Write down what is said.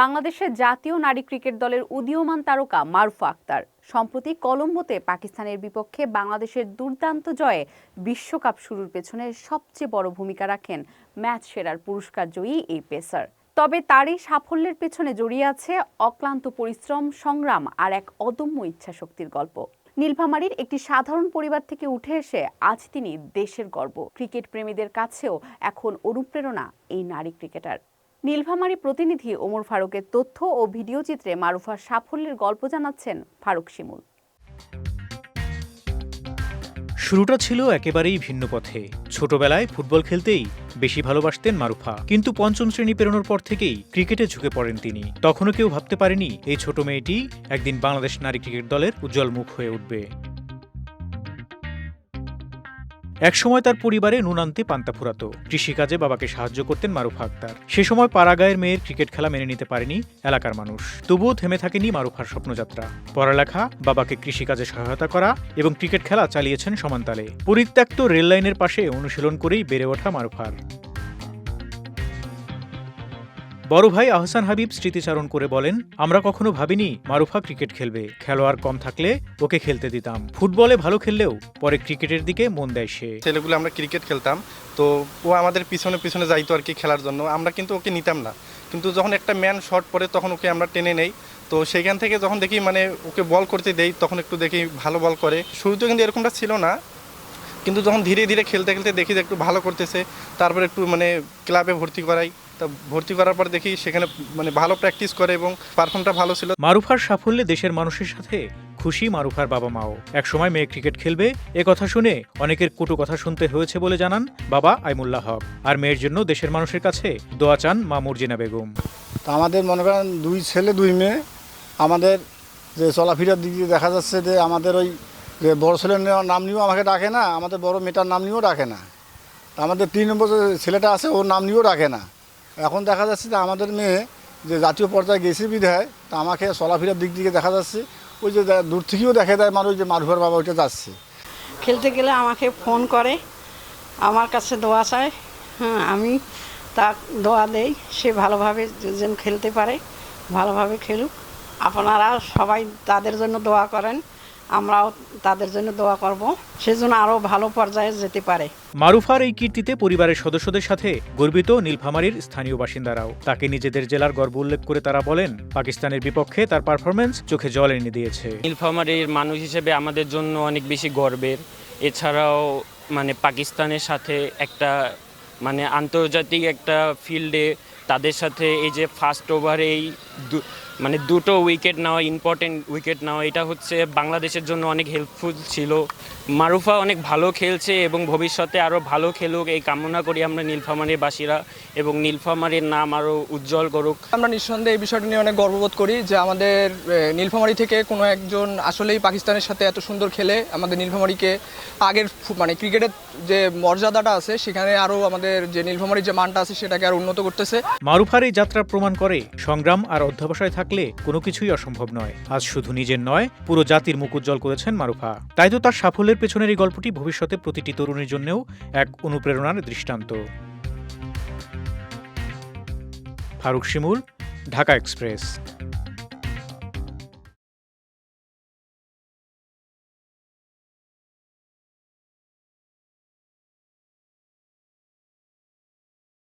বাংলাদেশের জাতীয় নারী ক্রিকেট দলের উদীয়মান তারকা মারুফা আক্তার। সম্প্রতি কলম্বোতে পাকিস্তানের বিপক্ষে বাংলাদেশের দুর্দান্ত জয়ে বিশ্বকাপ শুরুর পেছনে সবচেয়ে বড় ভূমিকা রাখেন ম্যাচ সেরার পুরস্কার জয়ী এই পেসার। তবে তারই সাফল্যের পেছনে জড়িয়ে আছে অক্লান্ত পরিশ্রম, সংগ্রাম আর এক অদম্য ইচ্ছাশক্তির গল্প। নীলফামারীর একটি সাধারণ পরিবার থেকে উঠে এসে আজ তিনি দেশের গর্ব। ক্রিকেট প্রেমীদের কাছেও এখন অনুপ্রেরণা এই নারী ক্রিকেটার। নীলফামারী প্রতিনিধি ওমর ফারুকের তথ্য ও ভিডিও চিত্রে মারুফার সাফল্যের গল্প জানাচ্ছেন ফারুক শিমুল। শুরুটা ছিল একেবারেই ভিন্ন পথে। ছোটবেলায় ফুটবল খেলতেই বেশি ভালোবাসতেন মারুফা। কিন্তু পঞ্চম শ্রেণি পেরোনোর পর থেকেই ক্রিকেটে ঝুঁকে পড়েন তিনি। তখনও কেউ ভাবতে পারেনি এই ছোট মেয়েটি একদিন বাংলাদেশ নারী ক্রিকেট দলের উজ্জ্বল মুখ হয়ে উঠবে। একসময় তার পরিবারে নুন আনতে পান্তা ফুরাত। কৃষিকাজে বাবাকে সাহায্য করতেন মারুফা আক্তার। সে সময় পাড়াগায়ের মেয়ের ক্রিকেট খেলা মেনে নিতে পারেনি এলাকার মানুষ। তবুও থেমে থাকেনি মারুফার স্বপ্নযাত্রা। পড়ালেখা, বাবাকে কৃষিকাজে সহায়তা করা এবং ক্রিকেট খেলা চালিয়েছেন সমান্তালে। পরিত্যক্ত রেললাইনের পাশে অনুশীলন করেই বেড়ে ওঠা মারুফার। বড় ভাই আহসান হাবিব স্মৃতিচারণ করে বলেন, আমরা কখনো ভাবিনি মারুফা ক্রিকেট খেলবে। খেলোয়াড় কম থাকলে ওকে খেলতে দিতাম। ফুটবলে ভালো খেললেও পরে ক্রিকেটের দিকে মন দেয় সে। ছেলেগুলো আমরা ক্রিকেট খেলতাম, তো ও আমাদের পিছনে পিছনে যাইতো আর কি খেলার জন্য। আমরা কিন্তু ওকে নিতাম না। কিন্তু যখন একটা ম্যান শট পড়ে তখন ওকে আমরা টেনে নেই। তো সেখান থেকে যখন দেখি মানে ওকে বল করতে দেই, তখন একটু দেখি ভালো বল করে। শুরুতে কিন্তু এরকমটা ছিল না। কিন্তু যখন ধীরে ধীরে খেলতে খেলতে দেখি যে একটু ভালো করতেছে, তারপর একটু মানে ক্লাবে ভর্তি করাই। তা ভর্তি করার পর দেখি সেখানে মানে ভালো প্র্যাকটিস করে এবং পারফর্মটা ভালো ছিল। মারুফার সাফল্যে দেশের মানুষের সাথে খুশি মারুফার বাবা মাও। একসময় মেয়ে ক্রিকেট খেলবে এ কথা শুনে অনেকের কটু কথা শুনতে হয়েছে বলে জানান বাবা আইমুল্লাহ হক। আর মেয়ের জন্য দেশের মানুষের কাছে দোয়া চান মা মুরজিনা বেগম। তা আমাদের মনে করেন দুই ছেলে দুই মেয়ে আমাদের যে চলাফেরার দিক দিয়ে দেখা যাচ্ছে যে আমাদের ওই যে বড় ছেলের নেওয়ার নাম নিয়েও আমাকে ডাকে না আমাদের বড় মেয়েটার নাম নিয়েও ডাকে না। তা আমাদের তিন নম্বর যে ছেলেটা আছে ওর নাম নিয়েও ডাকে না। এখন দেখা যাচ্ছে যে আমাদের মেয়ে যে জাতীয় পর্যায়ে গেছে বিধায়, তা আমাকে চলাফেরার দিক দিয়ে দেখা যাচ্ছে। ওই যে দূর থেকেও দেখা যায় মানুষ যে মারুফার বাবা ওইটা যাচ্ছে। খেলতে গেলে আমাকে ফোন করে, আমার কাছে দোয়া চায় হ্যাঁ আমি তা দোয়া দেই, সে ভালোভাবে যেন খেলতে পারে, ভালোভাবে খেলুক। আপনারা সবাই তাদের জন্য দোয়া করেন। আমরাও তাদের জন্য দোয়া করব। সেজন্য আরও ভালো পর্যায়ে যেতে পারে। মারুফার এই কীর্তিতে পরিবারের সদস্যদের সাথে গর্বিত নীলফামারীর স্থানীয় বাসিন্দারাও। তাকে নিজেদের জেলার গর্ব উল্লেখ করে তারা বলেন পাকিস্তানের বিপক্ষে তার পারফরমেন্স চোখে জল এনে দিয়েছে। নীলফামারীর মানুষ হিসেবে আমাদের জন্য অনেক বেশি গর্বের। এছাড়াও মানে পাকিস্তানের সাথে একটা মানে আন্তর্জাতিক একটা ফিল্ডে তাদের সাথে এই যে ফার্স্ট ওভারেই মানে দুটো উইকেট নেওয়া ইম্পর্টেন্ট উইকেট নেওয়া, এটা হচ্ছে বাংলাদেশের জন্য অনেক হেল্পফুল ছিল। মারুফা অনেক ভালো খেলছে এবং ভবিষ্যতে আরও ভালো খেলুক, এই কামনা করি আমরা নীলফামারীর বাসীরা এবং নীলফামারীর নাম আরও উজ্জ্বল করুক। আমরা নিঃসন্দেহে এই বিষয়টি নিয়ে অনেক গর্ববোধ করি যে আমাদের নীলফামারী থেকে কোনো একজন আসলেই পাকিস্তানের সাথে এত সুন্দর খেলে আমাদের নীলফামারীকে আগের মানে ক্রিকেটের যে মর্যাদাটা আছে, সেখানে আরও আমাদের যে নীলফামারীর যে মানটা আছে, সেটাকে আরও উন্নত করতেছে। মারুফার এই যাত্রা প্রমাণ করে, সংগ্রাম আর অধ্যবসায় থাকলে কোনো কিছুই অসম্ভব নয়। আজ শুধু নিজের নয়, পুরো জাতির মুখ উজ্জ্বল করেছেন মারুফা। তাই তো তার সাফল্যের পেছনের এই গল্পটি ভবিষ্যতে প্রতিটি তরুণীর জন্যও এক অনুপ্রেরণার দৃষ্টান্ত। ফারুক শিমুল, ঢাকা এক্সপ্রেস।